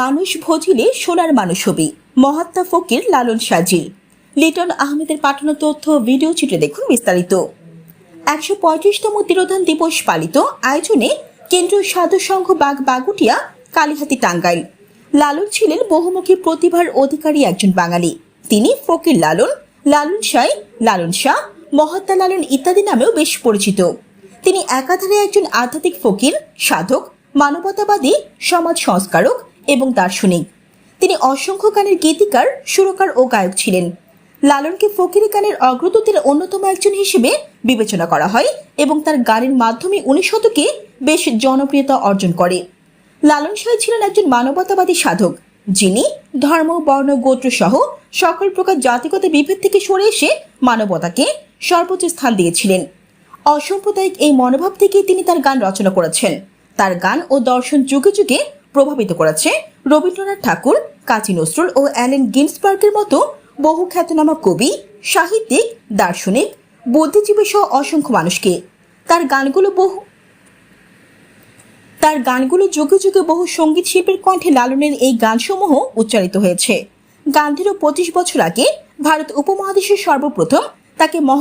মানুষ ভজিলে সোনার মানুষ হবি। মহাত্মা ফকির, লালন সাজি। লিটন আহমেদের পাঠানো তথ্য ভিডিও চিত্রে দেখুন বিস্তারিত। একশো পঁয়ত্রিশতম তিরোধান দিবস পালিত আয়োজনে কেন্দ্রীয় সাধু সংঘ বাগ বাগুটিয়া, কালীহাতি টাঙ্গাইল। লালন ছিলেন বহুমুখী প্রতিভার অধিকারী একজন বাঙালি। তিনি ফকির লালন লালন সাই, লালন শাহ, মহাত্মা লালন ইত্যাদি নামেও বেশ পরিচিত। তিনি একাধারে একজন আধ্যাত্মিক ফকির, সাধক, মানবতাবাদী, সমাজ সংস্কারক এবং দার্শনিক। তিনি অসংখ্য গানের গীতিকার, সুরকার ও গায়ক ছিলেন। লালনকে ফকিরি গানের অগ্রদূতের অন্যতম একজন হিসেবে বিবেচনা করা হয় এবং তার গানের মাধ্যমে উনিশ শতকে বেশ জনপ্রিয়তা অর্জন করে। লালন সাহেব ছিলেন একজন মানবতাবাদী সাধক, যিনি ধর্ম, বর্ণ, গোত্র সহ সকল প্রকার জাতিগত বিভেদ থেকে সরে এসে মানবতাকে সর্বোচ্চ স্থান দিয়েছিলেন। অসাম্প্রদায়িক এই মনোভাব থেকে তিনি তার গান রচনা করেছেন। তার গান ও দর্শন যুগে যুগে প্রভাবিত করেছে রবীন্দ্রনাথ ঠাকুর, কাজী নজরুল ও অ্যালেন গিন্সবার্গের মতো বহু খ্যাতনামা কবি, সাহিত্যিক, দার্শনিক, বুদ্ধিজীবী সহ অসংখ্য মানুষকে। তার গানগুলো বহু তার গানগুলো যুগে যুগে বহু সংগীত শিল্পীর কণ্ঠে লালনের এই গানসমূহ উচ্চারিত হয়েছে। গান্ধীরও পঁচিশ বছর আগে ভারত উপমহাদেশের সর্বপ্রথম তাকে মহ